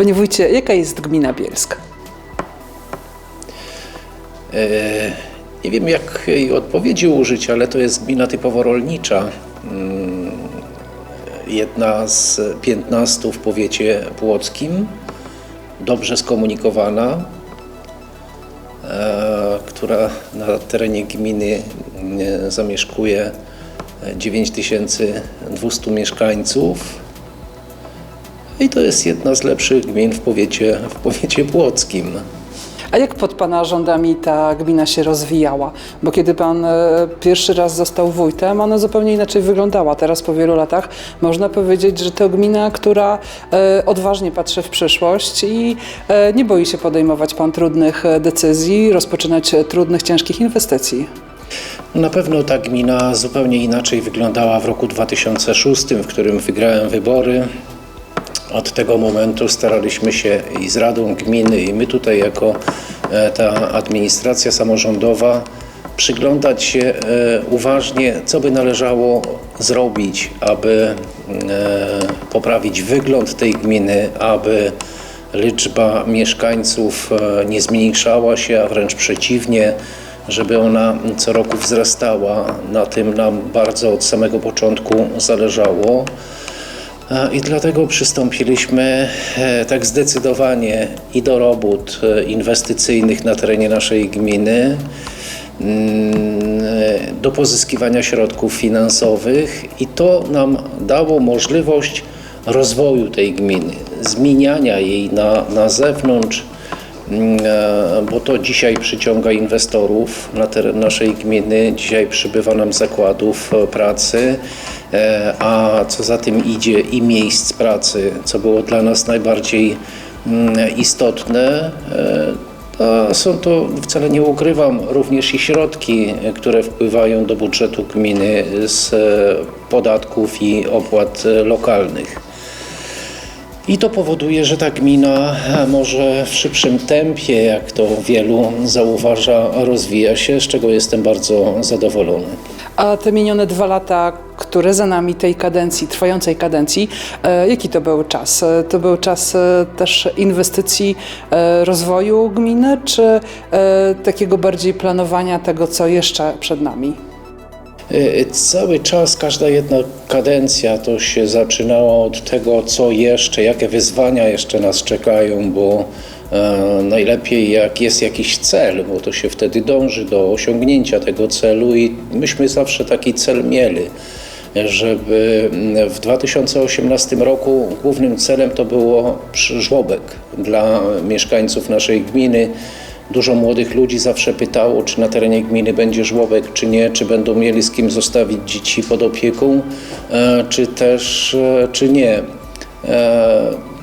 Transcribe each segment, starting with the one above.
Panie wójcie, jaka jest gmina Bielsk? E, Nie wiem, jak jej odpowiedzi użyć, ale to jest gmina typowo rolnicza. Mm, Jedna z 15 w powiecie płockim, dobrze skomunikowana, e, która na terenie gminy e, zamieszkuje 9200 mieszkańców. I to jest jedna z lepszych gmin w powiecie, w powiecie płockim. A jak pod Pana rządami ta gmina się rozwijała? Bo kiedy Pan e, pierwszy raz został wójtem, ona zupełnie inaczej wyglądała. Teraz po wielu latach można powiedzieć, że to gmina, która e, odważnie patrzy w przyszłość i e, nie boi się podejmować Pan trudnych decyzji, rozpoczynać trudnych, ciężkich inwestycji. Na pewno ta gmina zupełnie inaczej wyglądała w roku 2006, w którym wygrałem wybory. Od tego momentu staraliśmy się i z Radą Gminy, i my tutaj jako e, ta administracja samorządowa przyglądać się e, uważnie, co by należało zrobić, aby e, poprawić wygląd tej gminy, aby liczba mieszkańców nie zmniejszała się, a wręcz przeciwnie, żeby ona co roku wzrastała. Na tym nam bardzo od samego początku zależało. E, I dlatego przystąpiliśmy e, tak zdecydowanie i do robót e, inwestycyjnych na terenie naszej gminy, mm, do pozyskiwania środków finansowych i to nam dało możliwość rozwoju tej gminy, zmieniania jej na, na zewnątrz, mm, bo to dzisiaj przyciąga inwestorów na teren naszej gminy, dzisiaj przybywa nam zakładów pracy, a co za tym idzie i miejsc pracy, co było dla nas najbardziej mm, istotne. e, są to, wcale nie ukrywam, również i środki, e, które wpływają do budżetu gminy z e, podatków i opłat e, lokalnych. I to powoduje, że ta gmina e, może w szybszym tempie, jak to wielu zauważa, rozwija się, z czego jestem bardzo zadowolony. A te minione dwa lata, które za nami tej kadencji, trwającej kadencji, e, jaki to był czas? E, To był czas e, też inwestycji, rozwoju gminy, czy takiego bardziej planowania tego, co jeszcze przed nami? Cały czas, każda jedna kadencja to się zaczynało od tego, co jeszcze, jakie wyzwania jeszcze nas czekają, bo najlepiej jak jest jakiś cel, bo to się wtedy dąży do osiągnięcia tego celu i myśmy zawsze taki cel mieli. Żeby w 2018 roku głównym celem to było żłobek dla mieszkańców naszej gminy. Dużo młodych ludzi zawsze pytało, czy na terenie gminy będzie żłobek, czy nie, czy będą mieli z kim zostawić dzieci pod opieką, e, czy też, e, czy nie.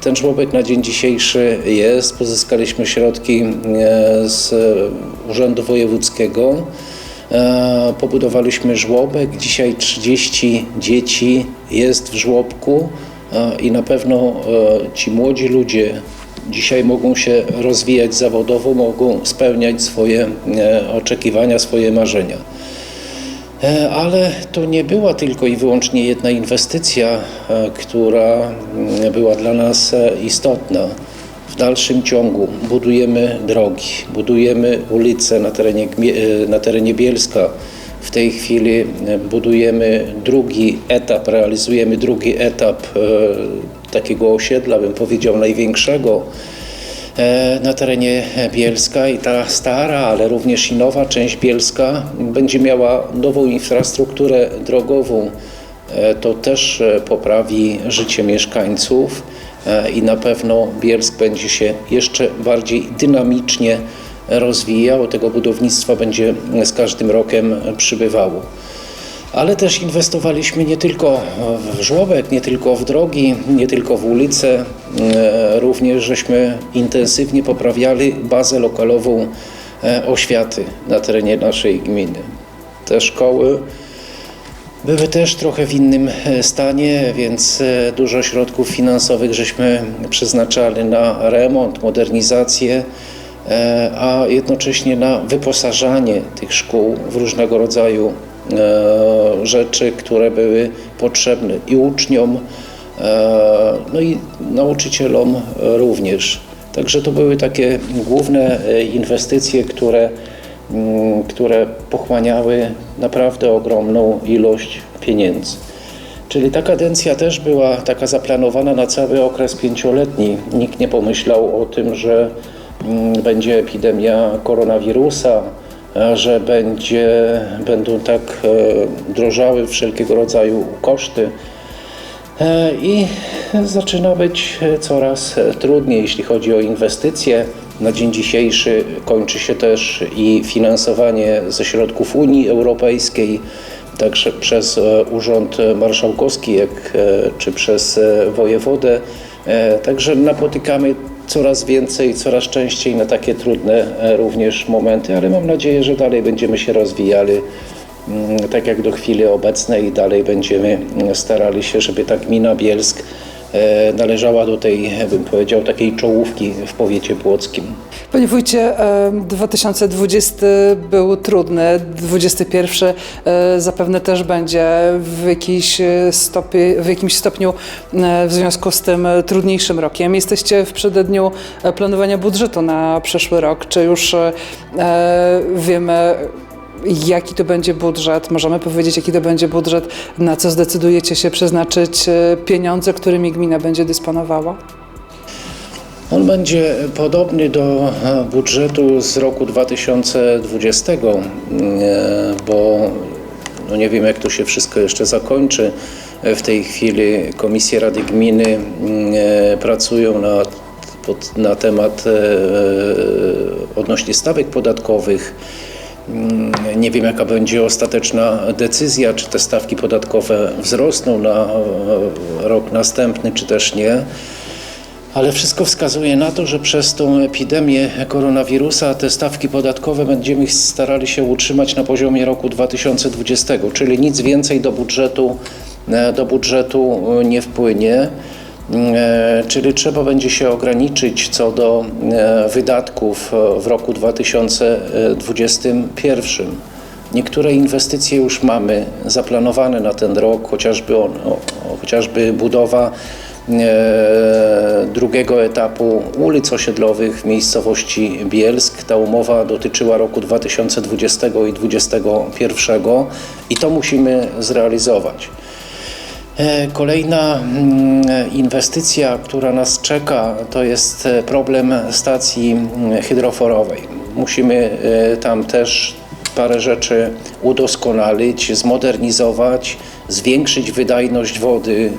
Ten żłobek na dzień dzisiejszy jest. Pozyskaliśmy środki e, z Urzędu Wojewódzkiego. E, Pobudowaliśmy żłobek. Dzisiaj 30 dzieci jest w żłobku e, i na pewno ci młodzi ludzie dzisiaj mogą się rozwijać zawodowo, mogą spełniać swoje oczekiwania, swoje marzenia. E, Ale to nie była tylko i wyłącznie jedna inwestycja, e, która mm, była dla nas e, istotna. W dalszym ciągu budujemy drogi, budujemy ulice na terenie, na terenie Bielska. W tej chwili budujemy drugi etap, realizujemy drugi etap takiego osiedla, bym powiedział największego na terenie Bielska i ta stara, ale również i nowa część Bielska będzie miała nową infrastrukturę drogową. E, To też e, poprawi życie mieszkańców e, i na pewno Bielsk będzie się jeszcze bardziej dynamicznie rozwijał. Tego budownictwa będzie z każdym rokiem przybywało. Ale też inwestowaliśmy nie tylko w żłobek, nie tylko w drogi, nie tylko w ulice, e, również żeśmy intensywnie poprawiali bazę lokalową e, oświaty na terenie naszej gminy. Te szkoły były też trochę w innym e, stanie, więc dużo środków finansowych żeśmy przeznaczali na remont, modernizację, a jednocześnie na wyposażanie tych szkół w różnego rodzaju rzeczy, które były potrzebne i uczniom, e, no i nauczycielom również. Także to były takie główne e, inwestycje, które, mm, które pochłaniały naprawdę ogromną ilość pieniędzy. Czyli ta kadencja też była taka zaplanowana na cały okres pięcioletni. Nikt nie pomyślał o tym, że mm, będzie epidemia koronawirusa, że będzie, będą tak e, drożały wszelkiego rodzaju koszty. E, I zaczyna być coraz trudniej, jeśli chodzi o inwestycje. Na dzień dzisiejszy kończy się też i finansowanie ze środków Unii Europejskiej, także przez e, Urząd Marszałkowski, jak, e, czy przez e, wojewodę. E, Także napotykamy coraz więcej, coraz częściej na takie trudne e, również momenty, ale mam nadzieję, że dalej będziemy się rozwijali mm, tak jak do chwili obecnej i dalej będziemy mm, starali się, żeby ta gmina Bielsk należała do tej, bym powiedział, takiej czołówki w powiecie płockim. Panie wójcie, e, 2020 był trudny, 2021 e, zapewne też będzie w, jakiś e, stopie, w jakimś stopniu e, w związku z tym e, trudniejszym rokiem. Jesteście w przededniu e, planowania budżetu na przyszły rok. Czy już e, e, wiemy, jaki to będzie budżet? Możemy powiedzieć, jaki to będzie budżet, na co zdecydujecie się przeznaczyć e, pieniądze, którymi gmina będzie dysponowała? On będzie podobny do e, budżetu z roku 2020, e, bo no nie wiem jak to się wszystko jeszcze zakończy. W tej chwili Komisje Rady Gminy pracują pod, na temat odnośnie stawek podatkowych. Mm, Nie wiem, jaka będzie ostateczna decyzja, czy te stawki podatkowe wzrosną na e, rok następny, czy też nie. Ale wszystko wskazuje na to, że przez tą epidemię koronawirusa te stawki podatkowe będziemy starali się utrzymać na poziomie roku 2020, czyli nic więcej do budżetu, e, do budżetu nie wpłynie. E, Czyli trzeba będzie się ograniczyć co do e, wydatków e, w roku 2021. Niektóre inwestycje już mamy zaplanowane na ten rok, chociażby, on, chociażby budowa drugiego etapu ulic osiedlowych w miejscowości Bielsk. Ta umowa dotyczyła roku 2020 i 2021 i to musimy zrealizować. E, Kolejna mm, inwestycja, która nas czeka, to jest e, problem stacji mm, hydroforowej. Musimy e, tam też parę rzeczy udoskonalić, zmodernizować, zwiększyć wydajność wody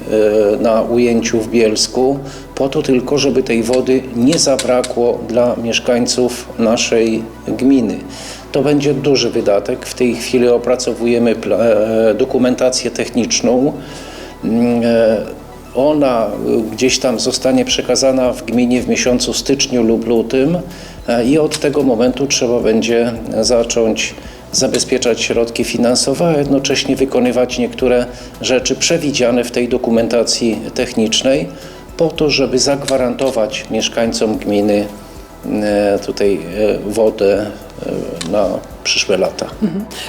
na ujęciu w Bielsku, po to tylko, żeby tej wody nie zabrakło dla mieszkańców naszej gminy. To będzie duży wydatek. W tej chwili opracowujemy dokumentację techniczną. Mm, e, Ona y, gdzieś tam zostanie przekazana w gminie w miesiącu styczniu lub lutym e, i od tego momentu trzeba będzie zacząć zabezpieczać środki finansowe, a jednocześnie wykonywać niektóre rzeczy przewidziane w tej dokumentacji technicznej po to, żeby zagwarantować mieszkańcom gminy e, tutaj wodę na przyszłe lata.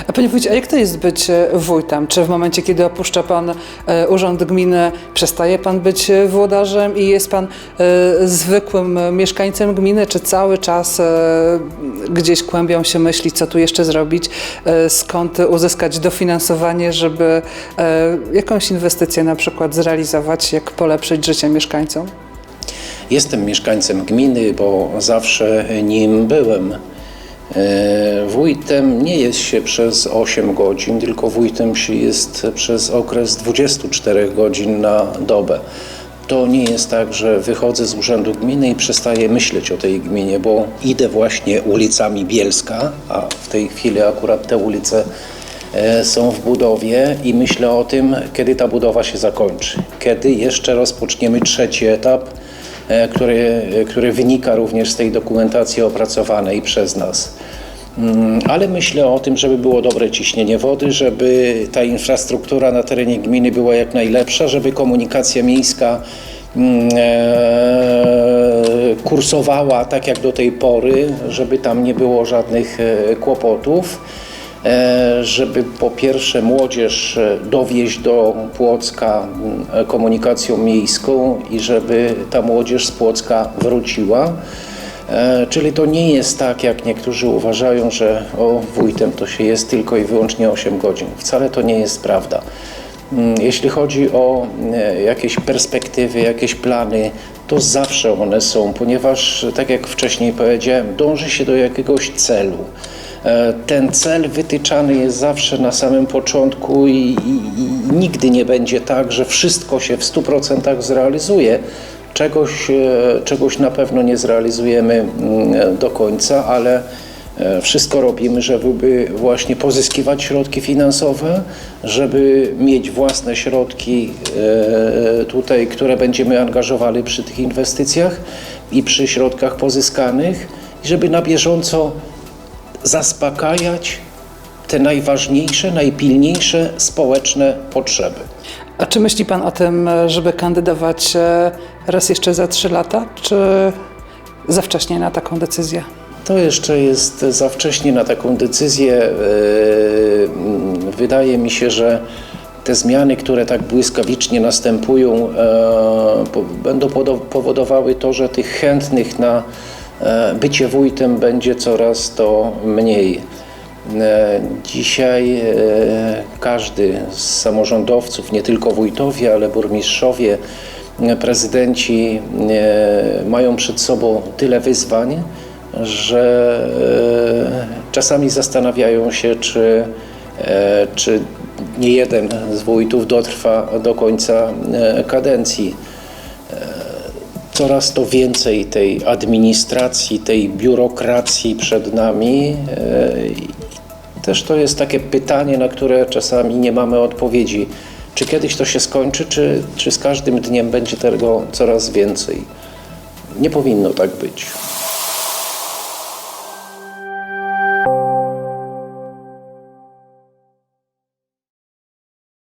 A Panie wójcie, a jak to jest być e, wójtem? Czy w momencie, kiedy opuszcza Pan e, urząd gminy, przestaje Pan być e, włodarzem i jest Pan e, zwykłym e, mieszkańcem gminy, czy cały czas e, gdzieś kłębią się myśli, co tu jeszcze zrobić, e, skąd uzyskać dofinansowanie, żeby e, jakąś inwestycję na przykład zrealizować, jak polepszyć życie mieszkańcom? Jestem mieszkańcem gminy, bo zawsze nim byłem. E, Wójtem nie jest się przez 8 godzin, tylko wójtem się jest przez okres 24 godzin na dobę. To nie jest tak, że wychodzę z urzędu gminy i przestaję myśleć o tej gminie, bo idę właśnie ulicami Bielska, a w tej chwili akurat te ulice e, są w budowie i myślę o tym, kiedy ta budowa się zakończy. Kiedy jeszcze rozpoczniemy trzeci etap, który, który wynika również z tej dokumentacji opracowanej przez nas. Mm, Ale myślę o tym, żeby było dobre ciśnienie wody, żeby ta infrastruktura na terenie gminy była jak najlepsza, żeby komunikacja miejska mm, e, kursowała tak jak do tej pory, żeby tam nie było żadnych e, kłopotów. E, żeby po pierwsze młodzież e, dowieźć do Płocka m, komunikacją miejską i żeby ta młodzież z Płocka wróciła. E, Czyli to nie jest tak, jak niektórzy uważają, że o wójtem to się jest tylko i wyłącznie 8 godzin. Wcale to nie jest prawda. Mm, Jeśli chodzi o e, jakieś perspektywy, jakieś plany, to zawsze one są, ponieważ, tak jak wcześniej powiedziałem, dąży się do jakiegoś celu. E, Ten cel wytyczany jest zawsze na samym początku i, i, i nigdy nie będzie tak, że wszystko się w 100% zrealizuje. Czegoś, e, czegoś na pewno nie zrealizujemy mm, do końca, ale e, wszystko robimy, żeby właśnie pozyskiwać środki finansowe, żeby mieć własne środki tutaj, które będziemy angażowali przy tych inwestycjach i przy środkach pozyskanych, i żeby na bieżąco zaspokajać te najważniejsze, najpilniejsze społeczne potrzeby. A czy myśli Pan o tym, żeby kandydować e, raz jeszcze za trzy lata, czy za wcześnie na taką decyzję? To jeszcze jest za wcześnie na taką decyzję. E, mm, Wydaje mi się, że te zmiany, które tak błyskawicznie następują, e, będą powodowały to, że tych chętnych na bycie wójtem będzie coraz to mniej. E, Dzisiaj e, każdy z samorządowców, nie tylko wójtowie, ale burmistrzowie, e, prezydenci e, mają przed sobą tyle wyzwań, że e, czasami zastanawiają się, czy, e, czy nie jeden z wójtów dotrwa do końca e, kadencji coraz to więcej tej administracji, tej biurokracji przed nami. e, Też to jest takie pytanie, na które czasami nie mamy odpowiedzi. Czy kiedyś to się skończy, czy, czy z każdym dniem będzie tego coraz więcej? Nie powinno tak być.